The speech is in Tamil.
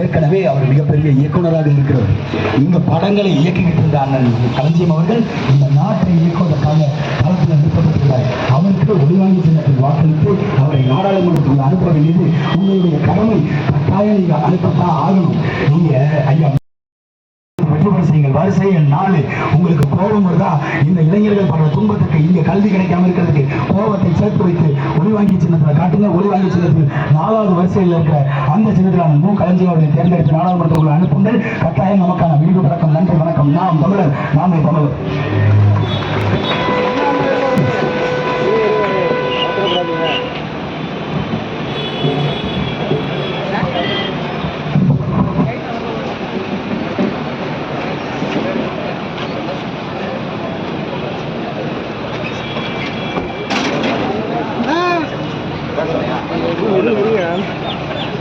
ஏற்கனவே அவர் மிகப்பெரிய இயக்குனராக இருக்கிறவர் இந்த படங்களை இயக்கிக்கிட்டு இருந்த அண்ணன் கலஞ்சியம் அவர்கள் இந்த நாட்டை இயக்குவதற்காக களத்தில் நிறுத்தப்பட்டுள்ளார் அவருக்கு ஒளிவாங்கி வாக்களித்து அவரை நாடாளுமன்றத்தில் அனுப்ப வேண்டியது உங்களுடைய கடமை. கட்டாயம் நீங்க அனுப்பத்தான் ஆகணும். நீங்க ஐயா வரிசை எண் நாலு. உங்களுக்கு கோபம் வருதா? இந்த இளைஞர்கள் படுற துன்பத்துக்கு இங்க கல்வி கிடைக்காம இருக்கிறதுக்கு கோபத்தை சேர்த்து வைத்து ஒளிவாங்கி சின்னத்துல காட்டுங்க. ஒளிவாங்கி சின்னத்தில் நாலாவது வரிசையில் இருக்கிற அந்த சின்னத்திலான மு கலைஞர் அவர்களை தேர்ந்தெடுத்து நாடாளுமன்றத்துக்குள்ள அனுப்புங்கள். கட்டாயம் நமக்கான விருது பழக்கம் நன்றி வணக்கம். நாம் தமிழர் நாமே தமிழர். Tunggu dulu.